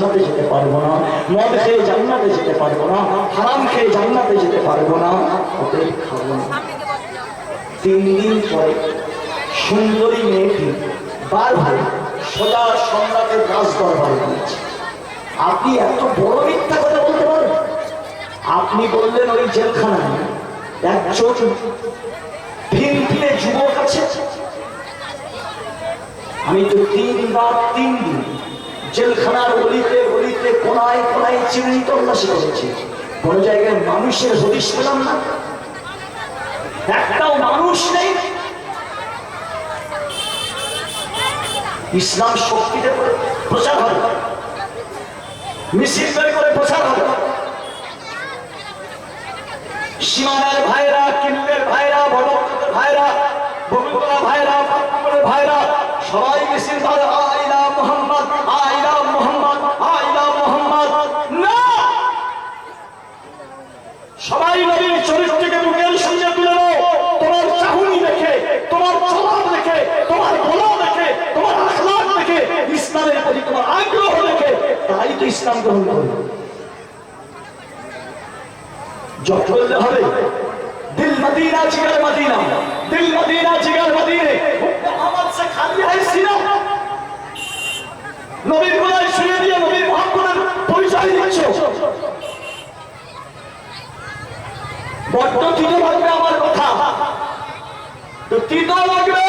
জান্নাতে যেতে পারব না। মদ খেয়ে জান্নাতে যেতে পারব না। হারাম খেয়ে জান্নাতে যেতে পারব না। অতএব খাব না। তিন দিন পরে সুন্দরী মেয়েটি বারবার সোজা সম্রাটের রাজ দরবারে গিয়েছে। আপনি এত বড় মিথ্যা কথা বলতে পারেন? আপনি বললেন ওই জেলখানায় একজন ভিনে যুবক আছে। আমি তো তিন রাত তিন দিন জেলখানার গলিতে গলিতে কোনায় কোনায় চিহ্নিত তল্লাশি করেছি কোন জায়গায় মানুষের হদিশ পেলাম না। একটাও মানুষ নেই। ইসলাম শক্তিতে করে প্রচার হবে মিছিল বের করে প্রচার হবে সীমানার ভাইরা কিল্লের ভাইরা বড়দের ভাইরা বকুলতলা ভাইরা ভাইরা, সবাই মিছিল করে আইলা মোহাম্মদ আইলা মোহাম্মদ আইলা মোহাম্মদ না সবাই নবীর চরিত্রকে বুকের সঙ্গে তুলে নাও তোমার চাহুনি দেখে তোমার চলার দেখে তোমার গোলা দেখে তোমার আখলাক দেখে ইসলামের প্রতি তোমার আগ্রহ দেখে তাই তো ইসলাম গ্রহণ করলে হবে, দিল মদিনা, জিগার মদিনা। দিল মদিনা, জিগার মদিনে। মোহাম্মদ সে খালি হয় নবীর শুয়ে দিয়ে নবীর পরিচয় দিচ্ছ আমার কথা। তো লাগবে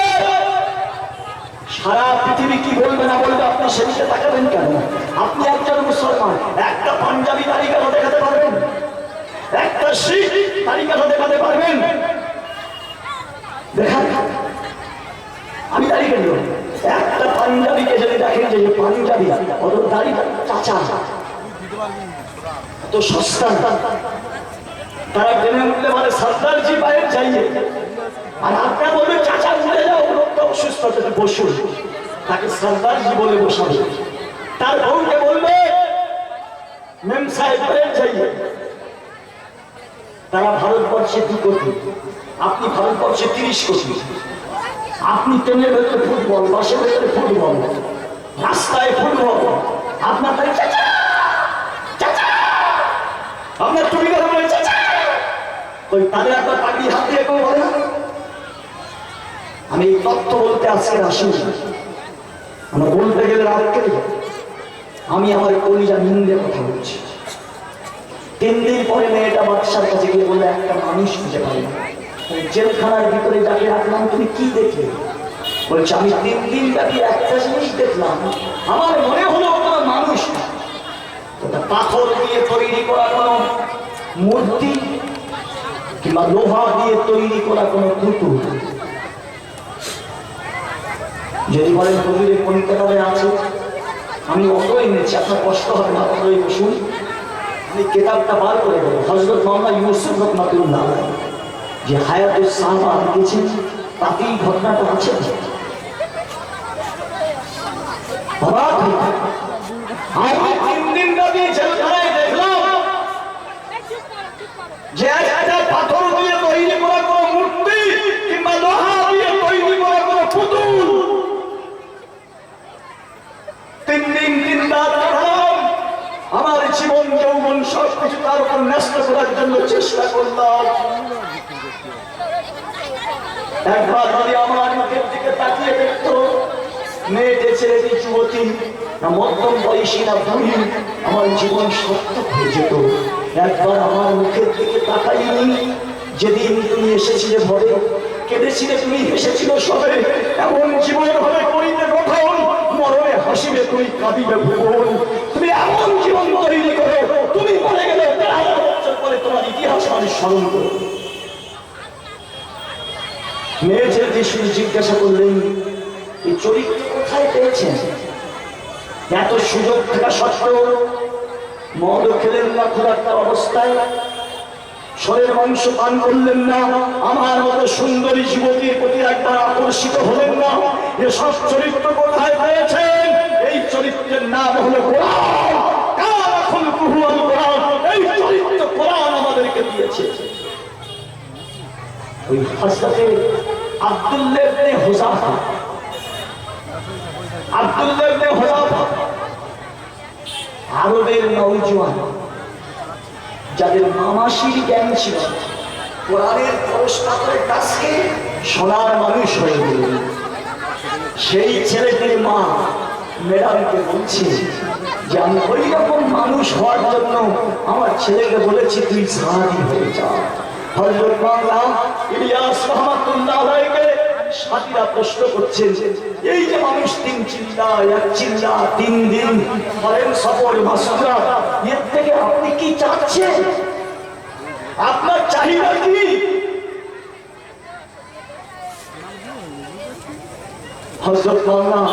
সারা পৃথিবী কি বলবে না বলবে আপনি সেদিকে তাকাবেন কেন? আপনি একজন মুসলমান, একটা পাঞ্জাবি তালিকা দেখাতে পারবেন। একটা শিখ তালিকাটা দেখাতে পারবেন। দেখান। আমি তালিকা নিব একটা পাঞ্জাবিকে যদি দেখেন যে পাঞ্জাবি, অত দাড়ি চাচা। তো সস্তা। তারা জেনে উঠলে মানে সর্দারজি বাইরে যাইয়ে আর আপনার বলবে, চাচা উঠে যাও। অসুস্থ আছে বসুন, তাকে সর্দারজি বলে বসাবে। তার বউকে বলবে তারা ভারতবর্ষে দু কোটি, আপনি ভারতবর্ষে তিরিশ কোটি। আপনি ট্রেনের ভেতরে ফুটবল, বাসের ভেতরে ফুটবল, রাস্তায় ফুটবল। আপনার আপনার বলে ওই তাদের আপনার পাগড়ি হাত দিয়ে বলে আমি এই তত্ত্ব বলতে আজকে আসিনি। আমরা বলতে গেলে কেটে আমি আমার কলিজা নিন্দে কথা বলছি। তিন দিন পরে মেয়েটা বাদশার কাছে গিয়ে বললে, একটা মানুষ খুঁজে পাই জেলখানার ভিতরে যাকে রাখলাম, তুমি কি দেখলে? বলছে, আমি তিন দিন ব্যাপী একটা জিনিস দেখলাম। আমার মনে হলো ওটা মানুষ। পাথর দিয়ে তৈরি করা কোনো মূর্তি কিংবা লোহা দিয়ে তৈরি করা কোনো পুতুল। যদি বলেন কবিরে কোন কেতাবে আছে? আমি অত এনেছি, আপনার কষ্ট হবে না, অতই বসুন। আমি কেতাবটা বার করে দেবো। হজরত মোহাম্মদ ইউসুফ রহমাতুল্লাহ যে হায়াতুল সাহবা লিখেছেন তাতেই ঘটনাটা আছে। অবাক এই তিন দিন দেখলাম যে একটা পাথর দিয়ে তৈরি করা কোনো মূর্তি কিংবা লোহা দিয়ে তৈরি করা কোনো পুতুল তিন দিন তিন রাত কাটালাম আমার জীবন যৌবন সব কিছু তার উপর ন্যস্ত করার জন্য চেষ্টা করলাম। একবার যদি মুখের দিকে তাকিয়ে দেখতো মেয়েটে ছেলেটি যুবতী, না মধ্যম বয়সী, না বুড়ি, আমার জীবন সত্য হয়ে যেত। একবার আমার মুখের দিকে তাকাইনি, যেদিন তুমি এসেছিলে ভরে, কেঁদেছিলে তুমি, হেসেছিল সবে, এমন জীবন হবে করিতে গঠন মরণে হাসিবে তুমি, কাঁদিবে ভুবন। তুমি এমন জীবন তৈরি করো, তুমি মরে গেলে তোমার ইতিহাস মানুষ স্মরণ করো মেয়ে ছেলেটি জিজ্ঞাসা করলেন, এই চরিত্র কোথায় পেয়েছেন? এত সুযোগ থাকা সত্ত্বেও মদ খেলেন না ক্ষুধার্তার অবস্থায়? শরীর মাংস পান করলেন না, আমার মতো সুন্দরী যুবতীর প্রতি একবার আকর্ষিত হলেন না? এসব চরিত্র কোথায় পেয়েছেন? এই চরিত্রের নাম হলো কোরআন কার এখন কুহুয়াল কোরআন এই চরিত্র কোরআন দিয়েছে ওই হজরতে আব্দুল্লাহ হুযাফা আরবের যাদের মামাসির জ্ঞান ছিল, কোরআনের কাছকে সোনার মানুষ হয়ে গেল সেই ছেলেটির মা ম্যাডামকে বলছে যে আমি ওই রকম মানুষ হওয়ার জন্য আমার ছেলেকে বলেছি, তুই সাহায্য হয়ে যা। হজরত বাংলা ইলিয়াস রহমাতুল্লাহ সাথীরা প্রশ্ন করছেন, এই যে মানুষ তিন চিল্লা, এক চিল্লা, তিন দিন ফরেন সফর মাসুরা এর থেকে আপনি কি চাচ্ছেন? আপনার চাহিদা কি? হজরত মাওলানা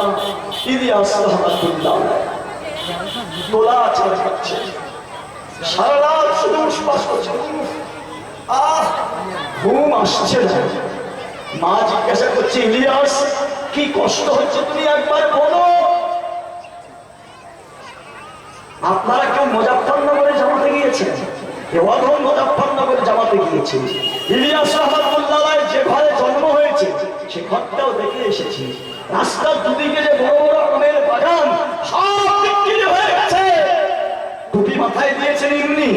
ইলিয়াস রহমাতুল্লাহ মা জিজ্ঞাসা করছে, ইলিয়াস, কি কষ্ট হচ্ছে তুমি একবার বলো। আপনারা কেউ মুজাফরনগরে জামাতে গিয়েছেন? কেউ মুজাফরনগরে জামাতে গিয়েছেন। ইলিয়াস রহমাতুল্লাহ যে ঘরে জন্ম হয়েছে, সে ঘরটাও দেখে এসেছি। রাস্তার দুদিকে যে বড় বড় আমের বাগান, সব মাথায় দিয়েছেন ইমনি।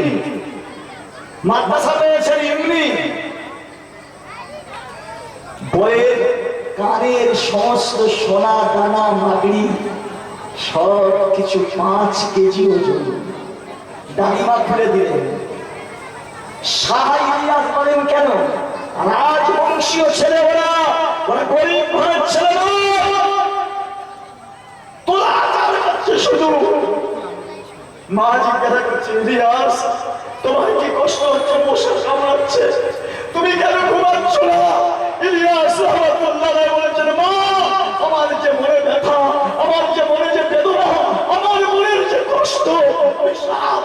মাদ্রাসা পেয়েছেন ইমনি। বইয়ের কানের সমস্ত সোনা, দানা মাগড়ি সব কিছু পাঁচ কেজি ওজন। দাঁড়িমা খুলে দিলেন। কেন? রাজবংশীয় ছেলে ওরা ওরা গরিব ঘরের ছেলে শুধু মা জিজ্ঞাসা করছে ইলিয়াস তোমার কি কষ্ট হচ্ছে? মশা কামড়াচ্ছে। তুমি কেন ঘুমাচ্ছ না? ইলিয়াস রহমতুল্লাহ বলেছেন, মা, আমার যে মনে ব্যথা, আমার যে মনে যে বেদনা, আমার মনের যে কষ্ট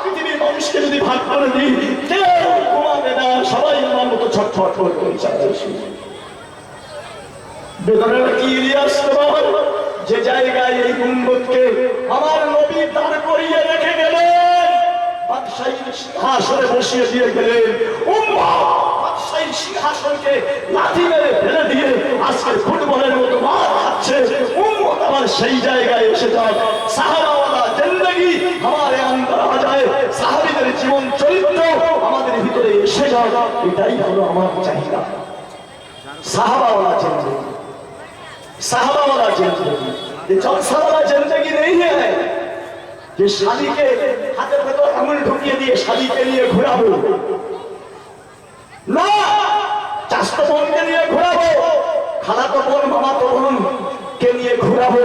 পৃথিবীর মানুষকে যদি ভাগ করে দিই, কেউ ঘুমাবে না। সবাই আমার মতো ছটফট করে পরিচালনা বেদনাটা কি ইলিয়াস তোমার? যে জায়গায় এই উন্মতকে আমার নবী দাঁড় করিয়ে রেখে গেলেন, বাদশাহীর সিংহাসনে বসিয়ে দিয়ে গেলেন। উম্মত সিংহাসনকে লাঠি মেরে ফেলে দিয়ে আজকে ফুটবলের মতো মার খাচ্ছে। উম্মত আবার সেই জায়গায় এসে যায় সাহাবাওয়ালা জিন্দগি আমারে আন্দোলন যায়। সাহাবিদের জীবন চরিত্র আমাদের ভিতরে এসে যায় এটাই হলো আমার চাহিদা। সাহাবাওয়ালা জিন্দগি। जिंदगी साहबावाला जिंदगी ये जलसा वाला जिंदगी नहीं है যে শালিকে হাতের ভেতর আঙুল ঢুকিয়ে দিয়ে শালিকে নিয়ে ঘোরাবো না চাষতো বোনকে নিয়ে ঘোরাবো খালাতো বোন মামাতো বোন কে নিয়ে ঘোরাবো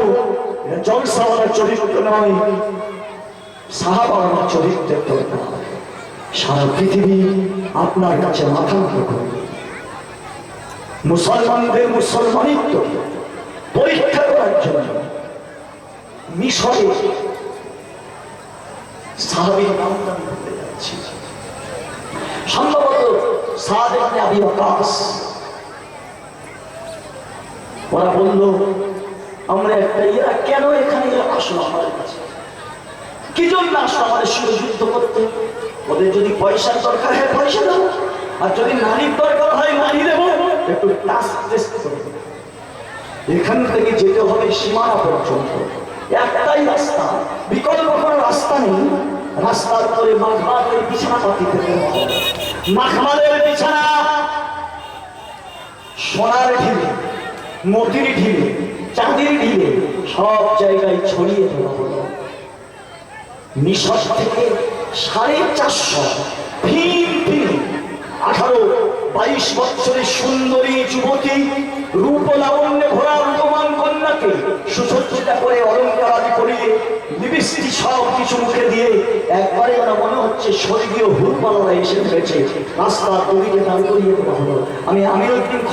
এটা জলসাওয়ালা চরিত্র নয় সাহাবাওয়ালা চরিত্রের দরকার সারা পৃথিবী আপনার কাছে মাথা নত করবে মুসলমানদের মুসলমানিত্ব পরীক্ষা করার জন্য মিশরে সাহাবীর নাম আমি যাচ্ছি। সম্ভবত সাদেক আবি ওয়াকাস ওরা বলল, আমরা একটা এরা কেন এখানে এরা আসলো আমাদের কাছে? কি জন্য আসলো আমাদের সঙ্গে যুদ্ধ করতে? ওদের যদি পয়সার দরকার হয়, পয়সা দেবো আর যদি নারীর দরকার হয়, নারী দেবো। একটু টাচ টেস্ট করব এখান থেকে যেতে হবে সীমানা পর্যন্ত। একটাই রাস্তা, বিকল্প কোনো রাস্তা নেই। রাস্তার উপরে মাঘমালের বিছানা পাতি পেতে মাঘমালের বিছানা, সোনার ঢিলে, মতির ঢিলে, চাঁদির ঢিলে সব জায়গায় ছড়িয়ে দেওয়া হলো। মিশর থেকে সাড়ে চারশো ভিন ভিন আঠারো বাইশ বছরের সুন্দরী যুবতী রূপ লাবণ্যে রূপমান কন্যাকে সুসজ্জিতা করে করিয়ে লিপস্টিক সব কিছু মুখে দিয়ে একবারে ওরা মনে হচ্ছে স্বর্গীয় এসে রাস্তার দুদিকে করিয়ে হলো। আমি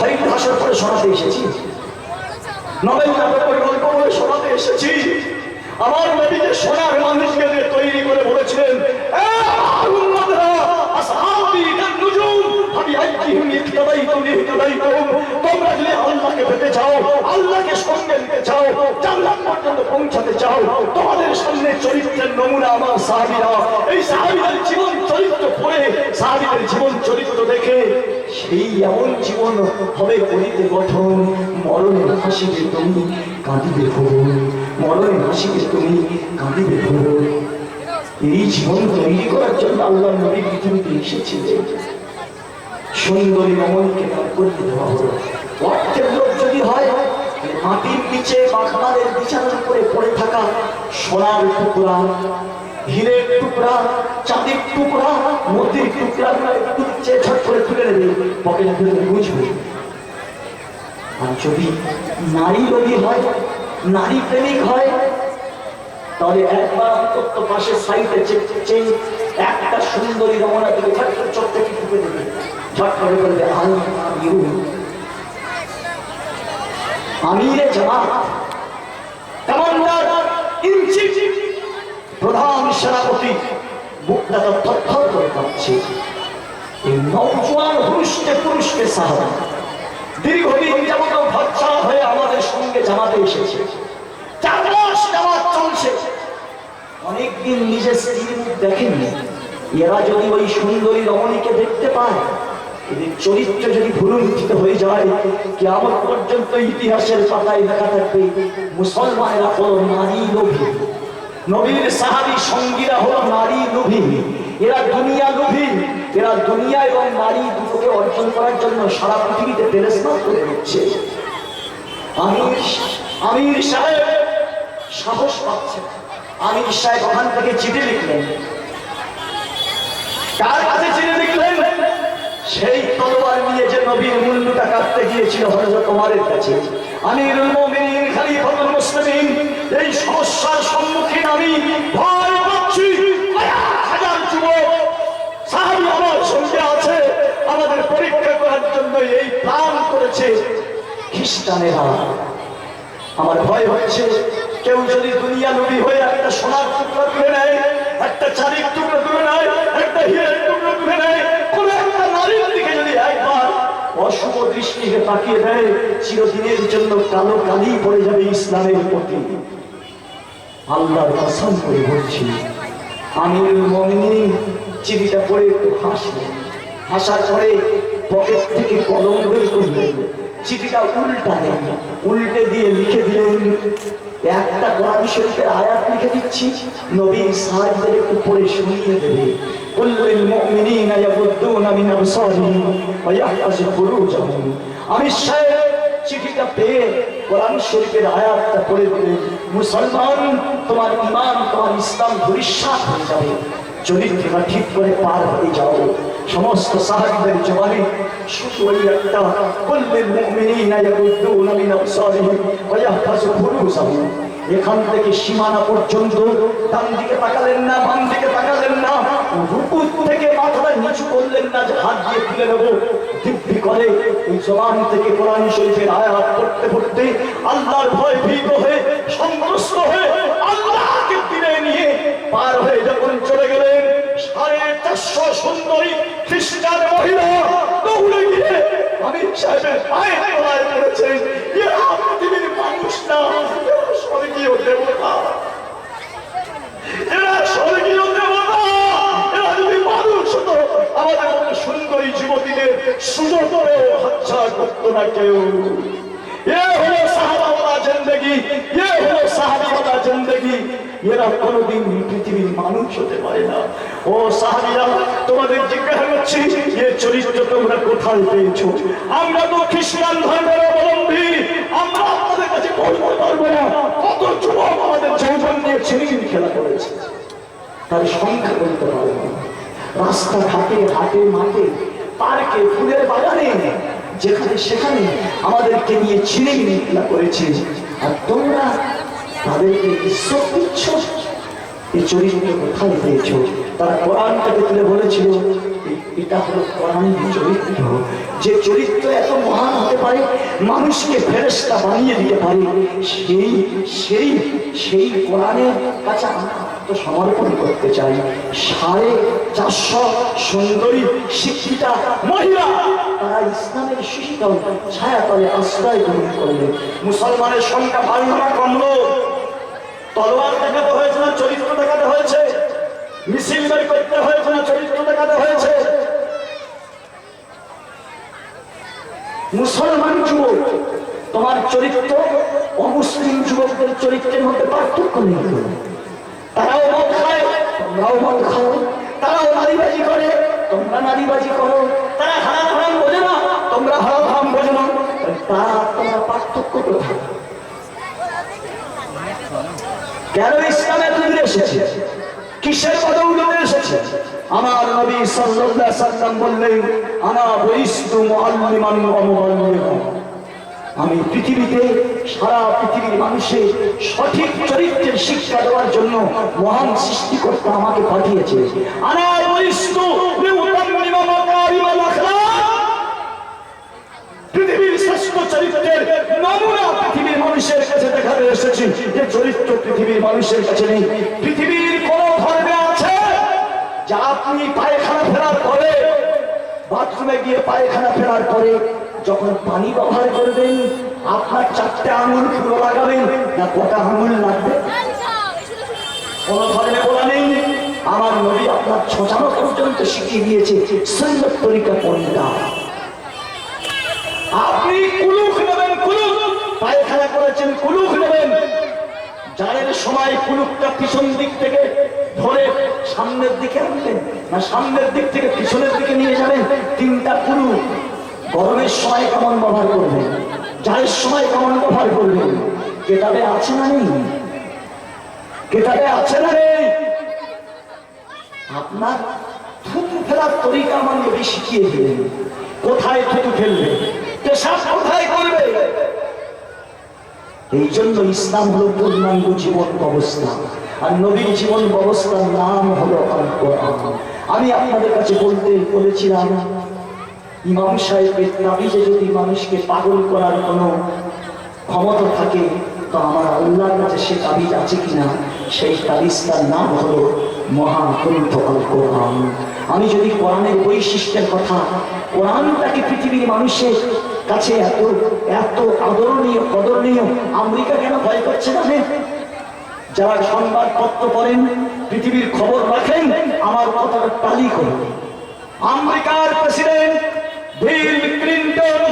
খরিদ পরে শোনাতে এসেছি। নবেল গল্প বলে শোনাতে এসেছি। আমার নবীকে সোনার মানুষকে তৈরি করে বলেছিলেন "এ আমার উম্মতরা, আসহাবি কান্নুজুম, ফাবিআইয়িহিম ইহতাদাইতুম ইহতাদাইতুম।" তোমরা যদি আল্লাহকে পেতে চাও আল্লাহকে সঙ্গে নিতে চাও জান্নাত পর্যন্ত পৌঁছাতে চাও তোমাদের সামনে চরিত্রের নমুনা আমার সাহাবীরা। এই সাহাবীদের জীবন চরিত্র পড়ে সাহাবীদের জীবন চরিত্র দেখে সেই এমন জীবন হবে করিতে গঠন। মরণে হাসিবে তুমি কাঁদিবে ভুবন মরণে হাসিবে তুমি কাঁদিবে ভুবন এই জীবন তৈরি করার জন্য আল্লাহ নবী পৃথিবীতে এসেছিলেন। সুন্দরী রমণীকে তার করতে দেওয়া হলো। অর্থের লোক যদি হয় মাটির নিচে বাঘমালের বিছানার উপরে পড়ে থাকা সোনার টুকরা, হীরের টুকরা, চাঁদের টুকরা, মতির টুকরা একটু চেয়ে ছট করে তুলে নেবে, পকেটে ফেলে বুঝবে? আর যদি নারী রোগী হয়, নারী প্রেমিক হয় তাহলে একবার অন্তত পাশে সাইডে চেয়ে একটা সুন্দরী রমনা থেকে ঝট করে চোখ থেকে ঢুকে দেবে? ঝট করে বলবে আমি জামাত, কমান্ডার ইন চিফ, প্রধান সেনাপতি থরথর করে কাঁপছে এই পুরুষকে সাহায্য। দীর্ঘদিন যাবত ভরসা হয়ে আমাদের সঙ্গে জামাতে এসেছে। চার মাস জামাত চলছে অনেকদিন নিজের স্ত্রীর মুখ দেখেননি। এরা যদি ওই সুন্দরী রমণীকে দেখতে পায়, এদের চরিত্র যদি ভুলুণ্ঠিত হয়ে যায় কেমন পর্যন্ত ইতিহাসের পাতায় লেখা থাকবে, মুসলমানেরা হলো নারী লোভী। নবীর সাহাবি সঙ্গীরা হলো নারী লোভী। এরা দুনিয়া লোভী। এরা দুনিয়া এবং নারী দুটোকে অর্জন করার জন্য সারা পৃথিবীতে তেলেস্মাত করে দিচ্ছে। আমির আমির সাহেব সাহস পাচ্ছে। আমির সাহেব ওখান থেকে চিঠি লিখলেন। কার কাছে চিঠি লিখলেন? সেই তলোয়ার নিয়ে যে নবীর মূল্যটা কাটতে গিয়েছিল হযরত ওমরের কাছে। এই সমস্যার সম্মুখীন আমি ভয় পাচ্ছি। হাজার যুবক আমার সঙ্গে আছে, আমাদের পরীক্ষা করার জন্য এই প্ল্যান করেছে। খ্রিস্টানেরা আমার ভয় হচ্ছে কেউ যদি দুনিয়া নবী হয়ে একটা সোনার টুকরো তুলে নেয়, একটা চারির টুকরো তুলে নেয়, একটা হীরের টুকরো তুলে নেয়, কোন একটা নারীর দিকে যদি একবার অশুভ দৃষ্টিকে তাকিয়ে দেয়, চিরদিনের জন্য কালো কালি পড়ে যাবে ইসলামের প্রতি। আল্লাহর কসম করে বলছি, আমিরুল মমিনিন চিঠিটা পড়ে একটু হাসলেন। হাসার পরে পকেট থেকে কলম বের করলেন। চিঠিটা উল্টালেন উল্টে দিয়ে লিখে দিলেন একটা কোরআন শরীফের আয়াত লিখে দিচ্ছি নবী সাহায্যের একটু পড়ে শুনিয়ে দেবে قل للمؤمنين يغضون من أبصارهم ويحفظوا فروجهم আমি সাহেব চিঠিটা পেয়ে কোরআন শরীফের আয়াতটা পড়ে দিলেন মুসলমান তোমার ইমান তোমার ইসলাম ধরিষ্যাত হয়ে যাবে চরিত্রটা ঠিক করে পার হয়ে যাও। সমস্ত সাহাবিদের জবানে শুধু ওই একটা এখান থেকে সীমানা পর্যন্ত ডান দিকে তাকালেন না, বাম দিকে তাকালেন না। রুকু থেকে মাথাটা নিচু করলেন না, যে হাত দিয়ে তুলে নেব। দিব্যি করে এই জবান থেকে কোরআন শরীফের আয়াত পড়তে পড়তে আল্লাহর ভয় ভীত হয়ে সন্ত্রস্ত হয়ে আল্লাহকে ফিরে নিয়ে পার হয়ে যখন চলে গেলেন সাড়ে চারশো সুন্দরী খ্রিস্টান মহিলা দৌড়ে গিয়ে আমি সাহেবের পায়ে তলায় পড়েছেন এরা পৃথিবীর মানুষ না স্বর্গীয় দেবতা। এরা স্বর্গীয় দেবতা। এরা যদি মানুষ হতো, আমাদের মতো সুন্দরী যুবতীদের সুযোগ করে হাতছাড়া করতো না কেউ। এ বলতে পারব না। কত যুবক আমাদের যৌবন নিয়ে ছিনিমিনি খেলা করেছে। তার সংখ্যা বলতে পারব না। রাস্তা ঘাটে হাটে, মাঠে, পার্কে, ফুলের বাগানে যেখানে সেখানে আমাদেরকে নিয়ে ছিঁড়ে নিয়ে করেছে। আর তোমরা তাদেরকে ঈশ্বর বলেছিল এটা হলো চরিত্র। যে চরিত্র এত মহান মানুষকে বানিয়ে পারে, সেই সেই সেই কোরআনের কাছে আত্মসমর্পণ করতে চাই। সাড়ে চারশো সুন্দরী শিক্ষিতা মহিলা, তারা ইসলামের শিক্ষিত ছায়াতলে আশ্রয় গ্রহণ করলেন। মুসলমানের সংখ্যা ভারী কমলো। তলোয়ার দেখাতে হয়েছে না, চরিত্র দেখাতে হয়েছে? মিছিল বের করতে হয়েছে না, চরিত্র দেখাতে হয়েছে? মুসলমান যুবক, তোমার চরিত্র অমুসলিম যুবকদের চরিত্রের মধ্যে পার্থক্য নেই খাও তারাও নারীবাজি করে, তোমরা নারীবাজি করো, তারা হারাম হারাম বোঝে না, তোমরা হারাম হারাম বোঝো না তারা তোমরা পার্থক্য কোথায় কেন ইসলাম এত দূরে এসেছে? কিসের বদৌলতে এসেছে? আমার নবী সাল্লাল্লাহু সাল্লাম বললেন, আনা বইস্তু মুআল্লিমান ওয়া মুআল্লিমান। আমি পৃথিবীতে সারা পৃথিবীর মানুষের সঠিক চরিত্রের শিক্ষা দেওয়ার জন্য মহান সৃষ্টিকর্তা আমাকে পাঠিয়েছে। পৃথিবীর নমুনা পৃথিবীর মানুষের কাছে যে চরিত্র পৃথিবীর মানুষের কাছে পৃথিবীর আছে যা আপনি পায়খানা ফেরার বাথরুমে গিয়ে পায়খানা ফেরার পরে যখন পানি ব্যবহার করবেন, আপনার চারটে আঙুল ফুলো লাগাবেন, না গোটা আঙুল লাগবে? কোন ধর্মে বলা নেই। আমার নবী আপনার ছোটানো পর্যন্ত শিখিয়ে দিয়েছে সুন্দর তরিকা পরিণা আপনি কুলুক নেবেন কুলুক পায়খানা করেছেন কুলুক নেবেন। জানের সময় কুলুকটা পিছন দিক থেকে ধরে সামনের দিকে আনবেন, না সামনের দিক থেকে পিছনের দিকে নিয়ে যাবেন, তিনটা কুলুক গরমের সময় কেমন ব্যবহার করবেন জানের সময় কেমন ব্যবহার করবেন কেতাবে আছে না নেই? কেতাবে আছে না নেই? আপনার থুতু ফেলার তরিকা আমার নবী শিখিয়ে দিলেন। কোথায় থুতু ফেলবে? পেশাব কোথায় করবে? এই জন্য ইসলাম হলো পূর্ণাঙ্গ জীবন ব্যবস্থা। আর নবীর জীবন ব্যবস্থার নাম হলো আমি আপনাদের কাছে বলতে বলেছিলাম ইমাম সাহেবের তাবিজে যদি মানুষকে পাগল করার কোনো ক্ষমতা থাকে, তো আমার আল্লাহর কাছে সে তাবিজ আছে কিনা? সেই তাবিজটার নাম হলো মহাগ্রন্থ কোরআন। আমি যদি কোরআনের বৈশিষ্ট্যের কথা, কোরআনটাকে পৃথিবীর মানুষের কাছে এত এত আদরণীয় কদরণীয় আমেরিকা কেন ভয় করছে জানেন যারা সংবাদপত্র পড়েন, পৃথিবীর খবর রাখেন, আমার কথাটা টালি করুন আমেরিকার প্রেসিডেন্ট বিল ক্লিন্টন,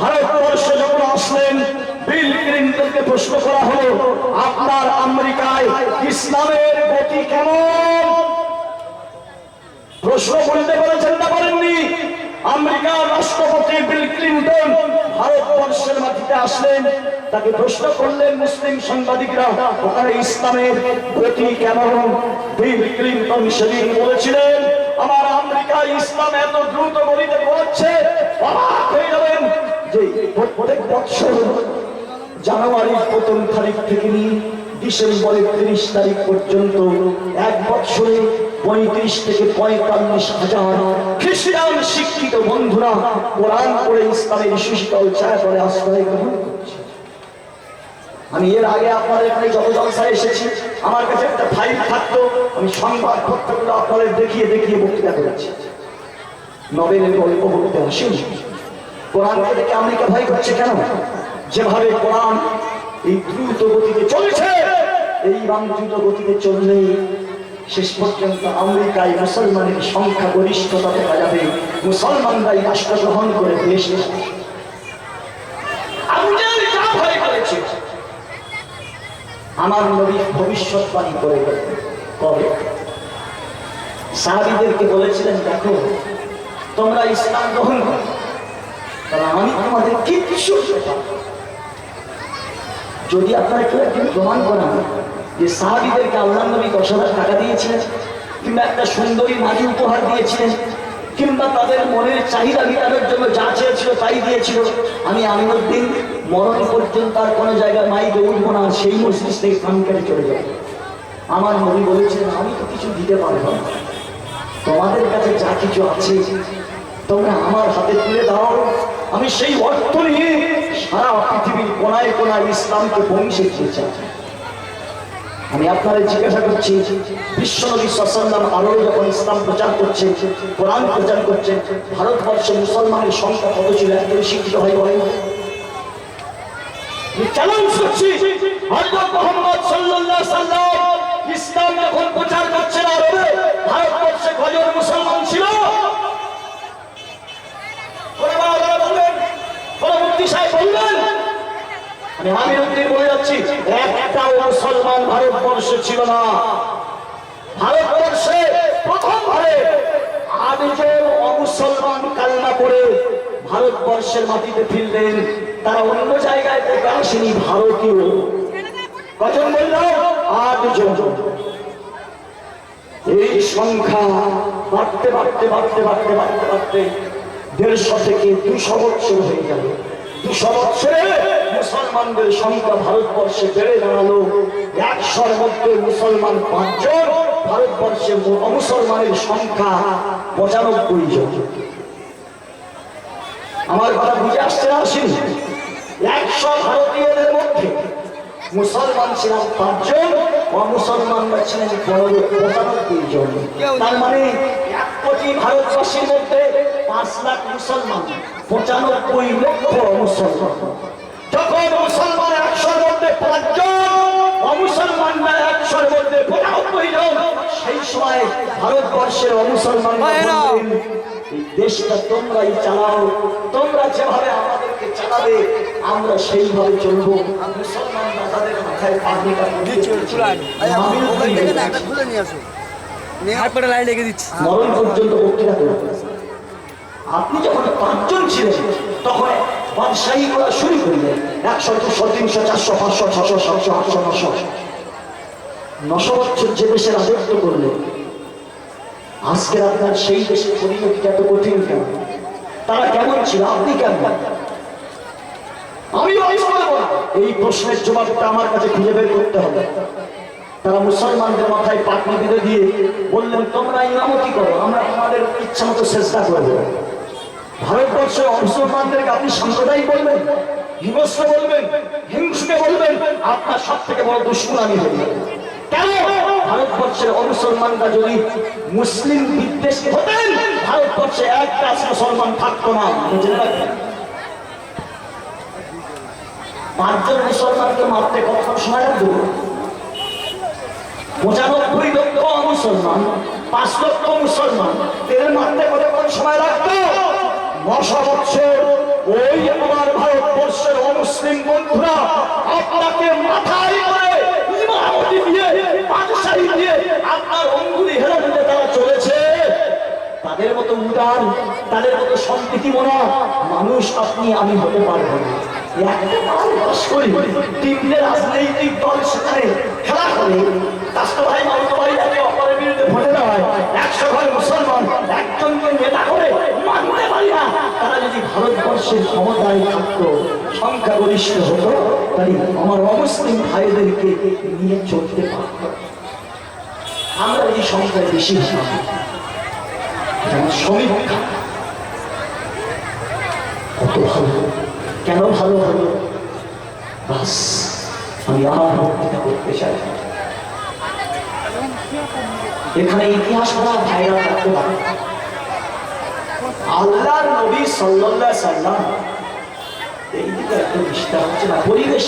ভারতবর্ষে যখন আসলেন, বিল ক্লিন্টনকে প্রশ্ন করা হলো, আপনার আমেরিকায় ইসলামের গতি কেমন? প্রশ্ন করতে বলেছেন না বলেননি আমেরিকার রাষ্ট্রপতি বিল ক্লিন্টন ভারতবর্ষের মাটিতে আসলেন, তাকে প্রশ্ন করলেন মুসলিম সাংবাদিকরা, ওখানে ইসলামের গতি কেমন? বিল ক্লিন্টন সেদিন বলেছিলেন আমার আমেরিকা ইসলাম এত দ্রুত গতিতে পড়ছে অবাক হয়ে যাবেন যে প্রত্যেক বছর জানুয়ারির প্রথম তারিখ থেকে নিয়ে ডিসেম্বরের তিরিশ তারিখ পর্যন্ত এক বছরে পঁয়ত্রিশ থেকে পঁয়তাল্লিশ হাজার খ্রিস্টান শিক্ষিত বন্ধুরা কোরআন করে ইসলামের সুশীতল ছায়া করে আশ্রয় গ্রহণ করছে। আমি এর আগে আপনাদের এখানে যত জলসায় এসেছি, আমার কাছে একটা ফাইল থাকতো, আমি সংবাদ পত্রগুলো আপনাদের দেখিয়ে দেখিয়ে বক্তৃতা করেছি। নবেলের গল্প বলতে আসেন। কোরআনকে দেখে আমেরিকা ভয় করছে কেন? যেভাবে কোরআন এই দ্রুত গতিতে চলছে, এই বাম দ্রুত গতিতে চললে শেষ পর্যন্ত আমেরিকায় মুসলমানের সংখ্যা গরিষ্ঠতা দেখা যাবে, মুসলমানরাই রাষ্ট্র গ্রহণ করে দেশ যা ভয় করেছে আমার নবী ভবিষ্যৎবাণী করে গেলেন কবে? সাহাবিদেরকে বলেছিলেন, দেখো, তোমরা ইসলাম গ্রহণ করো কারণ আমি তোমাদের করতে যদি আপনারা কেউ একজন প্রমাণ করান যে সাহাবিদেরকে আল্লাহ নবী দশ হাজার টাকা দিয়েছিলেন, কিংবা একটা সুন্দরী নারী উপহার দিয়েছিলেন কিংবা তাদের মনের চাহিদা মেটানোর জন্য যা চেয়েছিল তাই দিয়েছিল। আমি আমিনুদ্দিন, মরণ পর্যন্ত আর কোনো জায়গায় মাইকে উঠবো না সেই মসজিদ থেকে কান চলে যাব। আমার নবী বলেছেন, আমি তো কিছু দিতে পারব না। তোমাদের কাছে যা কিছু আছে, তোমরা আমার হাতে তুলে দাও। আমি সেই অর্থ নিয়ে সারা পৃথিবীর কোনায় কোনায় ইসলামকে পৌঁছে দিতে চাই। আমি আপনাদের জিজ্ঞাসা করছি, বিশ্ব নবী সাল্লাম আরও যখন ইসলাম প্রচার করছে, কোরআন প্রচার করছে ভারতবর্ষে মুসলমানের সংখ্যা কত ছিল এত শিক্ষিত হয়ে বলে চ্যালেঞ্জ করছি, হযরত মুহাম্মদ সাল্লাল্লাহু সাল্লাম ইসলাম যখন প্রচার করছেন আরবে, ভারতবর্ষে কজন মুসলমান ছিল? বলবেন বলবেন আমি বলে যাচ্ছি, একটাও মুসলমান ভারতবর্ষে ছিল না। ভারতবর্ষে প্রথমবারে অমুসলমান কান্না করে ভারতবর্ষের মাটিতে ফিরলেন, তারা অন্য জায়গায় থেকে আসেনি, ভারতীয়। কজন বললাম আটজন। এই সংখ্যা বাড়তে বাড়তে বাড়তে বাড়তে বাড়তে বাড়তে দেড়শো থেকে দুশো বৎসর হয়ে গেল। দুশো বৎসরে মুসলমানদের সংখ্যা ভারতবর্ষে বেড়ে দাঁড়াল। একশোর মধ্যে মুসলমান পাঁচজন, ভারতবর্ষে মু- অমুসলমানের সংখ্যা পঁচানব্বই জন। আমার কথা বুঝে আসছে না আসেনি? একশো ভারতীয়দের মধ্যে মুসলমান ছিলাম পাঁচজন অমুসলমানরা ছিলেন পনেরো পঁচানব্বই জন। তার মানে এক কোটি ভারতবাসীর মধ্যে পাঁচ লাখ মুসলমান, পঁচানব্বই লক্ষ মুসলমান। যখন মুসলমান একশোর মধ্যে পাঁচজন অমুসলমানরা একশোর মধ্যে পঁচানব্বই জন। সেই সময় ভারতবর্ষের দেশটা তোমরাই চালাও তোমরা যেভাবে আমাদেরকে চালাবে আমরা সেইভাবে চলবো। মুসলমানরা তাদের মাথায় পাগড়িটা খুলে নিয়ে আসো। লাইন লেগে দিচ্ছি। মরণ পর্যন্ত বক্তৃতা করে। আপনি যখন পাঁচজন ছিলেন তখন বাদশাহী করা শুরু করলেন একশো দুশো তিনশো চারশো, পাঁচশো, ছশো, সাতশো, আটশো, নশো। নশো বছর যে দেশের রাজত্ব করলেন আজকে আপনার সেই দেশের পরিণতিটা এত কঠিন কেন? তারা কেমন ছিল? আপনি কেমন? আমি এই প্রশ্নের জবাবটা আমার কাছে খুঁজে বের করতে হবে। তারা মুসলমানদের মাথায় পাটনি দিয়ে বললেন, তোমরা ইমামতি করো, আমরা তোমাদের ইচ্ছা মতো চেষ্টা করব ভারতবর্ষের মুসলমানদেরকে আপনি সাম্প্রদায়িক বলবেন, হিংস্র বলবেন, হিংসুকে বলবেন, আপনার সব থেকে বড় দুশ্মনামি হবে। কেন? ভারতবর্ষের অমুসলমানরা যদি মুসলিম হতেন, ভারতবর্ষে একটা মুসলমান থাকতো না পাঁচজন মুসলমানকে মারতে সময় লাগবে পঁচানব্বই লক্ষ মুসলমান পাঁচ লক্ষ মুসলমান, এদের মারতে কতক্ষণ সময় লাগতো? নশো বছর ওই আমার ভারতবর্ষের অমুসলিম বন্ধুরা, আপনাকে মাথায় করে তাদের মতো উদার, তাদের মতো সম্প্রীতি মনা মানুষ আপনি, আমি হতে পারব না। তিনটে রাজনৈতিক দল সেখানে খেলা করে। রাষ্ট্র ভাই মালতো ভাই বিরুদ্ধে ভোটে একশো ঘর মুসলমান একজনকে নেতা করে মানতে পারি না। তারা যদি ভারতবর্ষের ক্ষমতায় থাকতো, সংখ্যাগরিষ্ঠ হতো তাই আমার অমুসলিম ভাইদেরকে নিয়ে চলতে পারত। আমরা এই সংখ্যায় বেশি সমীক্ষা কত ভালো। কেন ভালো হলো? বাস, আমি আমার বক্তৃতা করতে চাই। এখানে ইতিহাস পড়া ভাইরা থাকতে পারে। আল্লাহর নবী সাল্লাল্লাহু সাল্লাম এই দিকে একটু হচ্ছে না পরিবেশ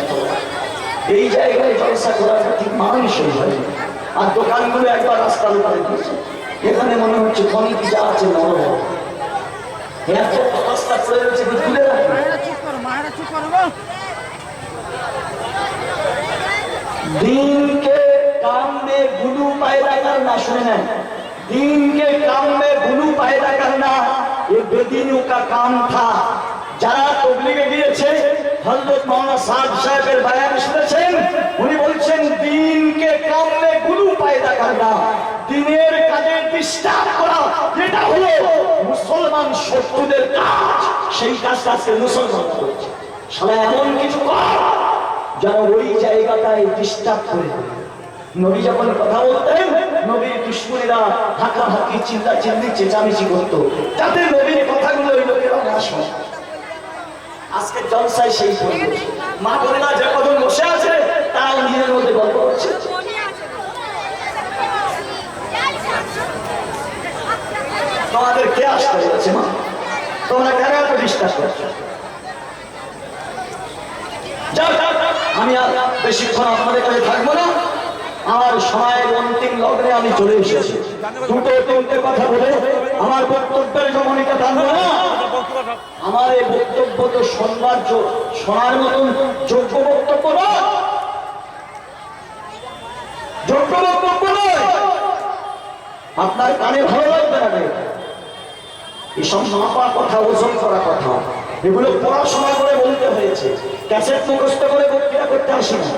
এত। এই জায়গায় জলসা করার ঠিক মানুষই হয় আর দোকানগুলো একবার রাস্তার উপরে দিয়েছে। এখানে মনে হচ্ছে কমিটি যা আছে নরম। এত অবস্থা পড়ে রয়েছে তুলে রাখবে মায়েরা কাম মে গুলু পায়দা করনা শুনে নেন। دین کے کام میں گلو پیدا کرنا বেদিনু کا কাম تھا যারা তবলিগে গিয়েছে, হযরত মাওলানা সাদ সাহেবের বয়ান শুনেছেন, উনি বলছেন, দিনকে কামে গুলু পায়দা করনা দিনের কাজে ডিস্টার্ব করা, যেটা হলো মুসলমান শত্রুদের কাজ, সেই কাজটা আজকে মুসলমান করছে। শালা এমন কিছু কর, যেন ওই জায়গাটায় ডিস্টার্ব করে দেয়। নবী যখন কথা বলতেন, নবীর দুশ্মনীরা হাঁকা হাঁকি চিন্তা চিন্তি চেঁচামেচি করতো। যাতে নবীর কথাগুলো ওই লোকেরা না শোনে। আজকে জলসায় সেই পরিবেশ। মা বোনেরা যে কজন বসে আছে, তারাও নিজের মধ্যে গল্প করছে। তোমাদের কে আসতে হয়েছে মা? তোমরা কেন এত ডিস্টার্ব করছ? আমি আর বেশিক্ষণ আপনাদের কাছে থাকব না। আমার সময়ের অন্তিম লগ্নে আমি চলে এসেছি। দুটো তিনটে কথা বলে আমার বক্তব্যের জমনিকা টানবো না। আমার এই বক্তব্য তো শোনবার শোনার মতন যোগ্য বক্তব্য নয়। যোগ্য বক্তব্য নয়। আপনার কানে ভালো লাগবে না। এসব মাপা কথা, ওজন করা কথা। এগুলো পড়াশোনা করে বলতে হয়েছে। ক্যাসেট মুখস্থ করে বক্তৃতা করতে আসি না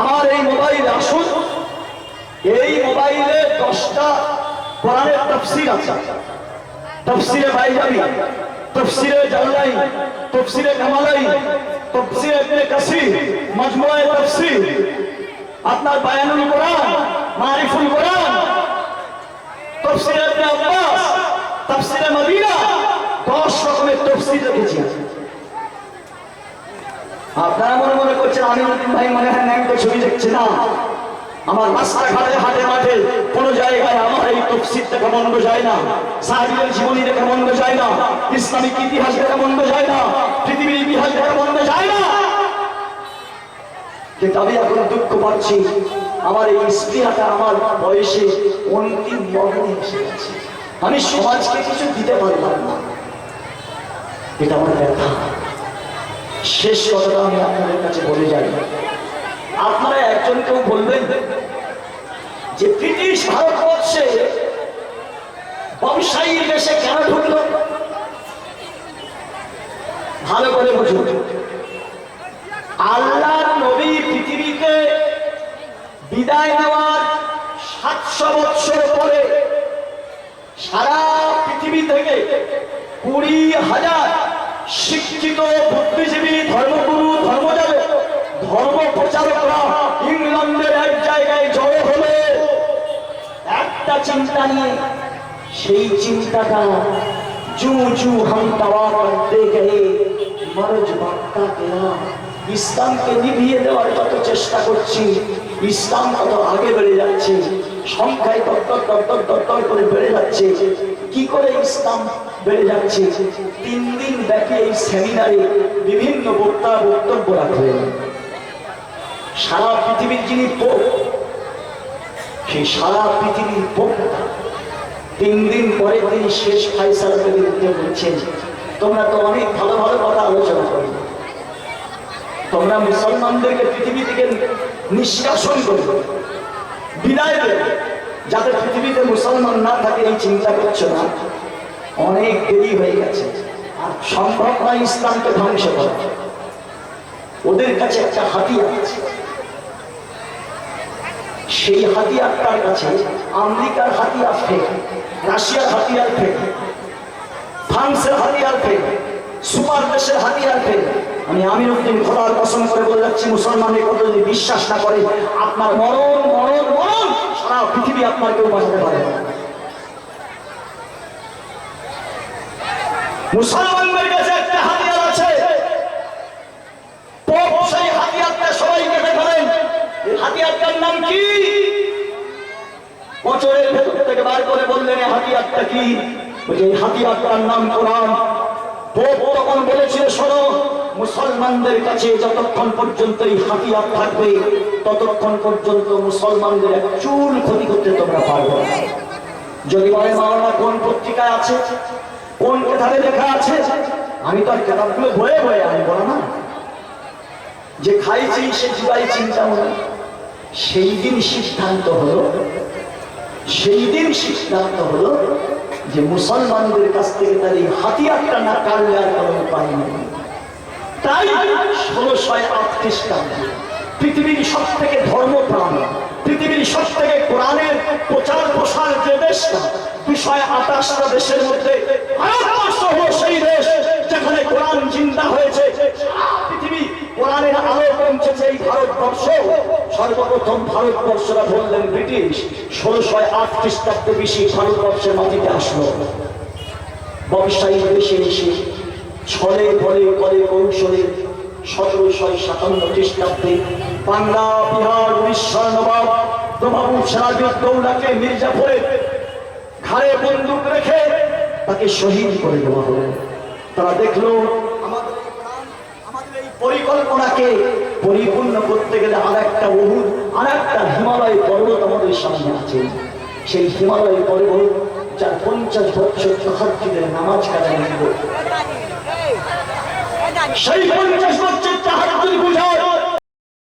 আমার এই মোবাইল আসুন। এই মোবাইলে দশটা কোরআনের তফসির আছে। তফসিরে বাইজাবি, তফসিরে জাল্লাই তফসিরে কামালাই তফসিরে ইবনে কাসির, মজমুআয়ে তফসির। আপনার বায়ানুল কোরআন, মারিফুল কোরআন, তফসিরে ইবনে আব্বাস, তফসিরে মদিনা, দশ রকমের তফসির রেখেছি আপনারা মনে মনে করছেন, আমি ভাই মনে হয় ন্যাংট ছবি দেখছি না? আমার রাস্তাঘাটে, হাটে, মাঠে কোন জায়গায় আমার এই তফসির দেখা মন্দ যায় না। সাহাবিদের জীবনী দেখা মন্দ যায় না। ইসলামিক ইতিহাস দেখা মন্দ যায় না। পৃথিবীর ইতিহাস দেখা মন্দ যায় না। কিন্তু আমি এখন দুঃখ পাচ্ছি, আমার এই স্ত্রীহাটা আমার বয়সে অন্তিম মরণে এসে গেছে। আমি সমাজকে কিছু দিতে পারলাম না। এটা আমার ব্যথা। শেষ কথাটা আমি আপনাদের কাছে বলে যাই। আপনারা একজন কেউ বলবেন যে ব্রিটিশ ভারতবর্ষে ব্যবসায়ী দেশে কেন ঢুকলো? ভালো করে বুঝুন। আল্লাহ নবী পৃথিবীকে বিদায় নেওয়ার সাতশো বৎসর পরে সারা পৃথিবী থেকে কুড়ি হাজার শিক্ষিত, বুদ্ধিজীবী, ধর্মগুরু ধর্মযাবে ধর্ম প্রচারকরা ইংল্যান্ডের এক জায়গায় জড়ো হলো। একটা চিন্তা নিয়ে, সেই চিন্তাটা জু জু হাম তাওয়া করতে বার্তা কেনা ইসলামকে নিভিয়ে দেওয়ার যত চেষ্টা করছি, ইসলাম তত আগে বেড়ে যাচ্ছে, সংখ্যায় তত্তর তত্তর তত্তর করে বেড়ে যাচ্ছে, কি করে ইসলাম বেড়ে যাচ্ছে? তিন দিন ব্যাপী এই সেমিনারে বিভিন্ন বক্তা বক্তব্য রাখলেন। সারা পৃথিবীর যিনি পোপ, সেই সারা পৃথিবীর পোপ তিন দিন পরে তিনি শেষ ফাইসালাকে বিরুদ্ধে বলছেন, তোমরা তো অনেক ভালো ভালো কথা আলোচনা করো। তোমরা মুসলমানদেরকে পৃথিবী থেকে নিষ্কাশন করবে বিদায় দেবে, যাতে পৃথিবীতে মুসলমান না থাকে এই চিন্তা করছ না। অনেক দেরি হয়ে গেছে। সম্ভব ইসলামকে ধ্বংস করা। ওদের কাছে একটা হাতিয়ার আছে। সেই কাছে আমেরিকার হাতিয়ার ফেক, রাশিয়ার হাতিয়ার ফেক, ফ্রান্সের হাতিয়ার ফেক, সুপার দেশের হাতিয়ার ফেক। আমি আমির উদ্দিন খোদার কসম করে বলে যাচ্ছি, মুসলমানের কথা যদি বিশ্বাস না করে, আপনার মরণ মরণ মরণ সারা পৃথিবী আপনার কেউ বাঁচাতে পারে না। মুসলমানদের কাছে একটা হাতিয়ার আছে। পোপ সেই হাতিয়ারটা সবাই কেটে ফেলেন। এই হাতিয়ারটার নাম কি? বছরের ভেতর থেকে বার করে বললেন হাতিয়ারটা কি? এই হাতিয়ারটার নাম কোরআন। পোপ তখন বলেছিল, শোনো, মুসলমানদের কাছে যতক্ষণ পর্যন্ত এই হাতিয়ার থাকবে, ততক্ষণ পর্যন্ত মুসলমানদের চুল ক্ষতি করতে তোমরা পারবে যদি বলে, মাওলানা কোন পত্রিকায় আছে? কোন কেতাবে লেখা আছে? আমি তো আর কেতাবগুলো বয়ে বয়ে আনি বলো না। যে খাইছি, সে জুয়াই চিন্তা মনে। সেই দিন সিদ্ধান্ত হলো, সেই দিন সিদ্ধান্ত হলো যে মুসলমানদের কাছ থেকে তার এই হাতিয়ারটা না কাটলে আর কোনো উপায় নেই। তাই ষোলোশো আট খ্রিস্টাব্দে পৃথিবীর সব থেকে ধর্মপ্রাণ, পৃথিবীর সব থেকে কোরআনের বিষয় আঠাশটা দেশের মধ্যে। সেই দেশ যেখানে কোরআন চিন্তা হয়েছে। পৃথিবী কোরআনের আলো পৌঁছেছে এই ভারতবর্ষ। সর্বপ্রথম ভারতবর্ষরা বললেন, ব্রিটিশ ষোলোশো আট খ্রিস্টাব্দে বেশি ভারতবর্ষের মাটিতে আসলো। ব্যবসায়ী দেশে এসে ছলে বলে করে কৌশলে সতেরোশো সাতান্ন খ্রিস্টাব্দে বাংলা, বিহার উড়িষ্যার নবাব প্রভাবু সিরাজউদ্দৌলাকে মির্জাপুরে ঘাড়ে বন্দুক রেখে তাকে শহীদ করে দেওয়া হলো। তারা দেখল, আমাদের এই পরিকল্পনাকে পরিপূর্ণ করতে গেলে আর একটা বহু আর একটা হিমালয় পর্বত আমাদের সামনে আছে। সেই হিমালয় পর্বত, যার পঞ্চাশ বছর তহাজ্জুদের নামাজ কাজা নিল সেই পঞ্চাশ বছর তাহার বুঝায়।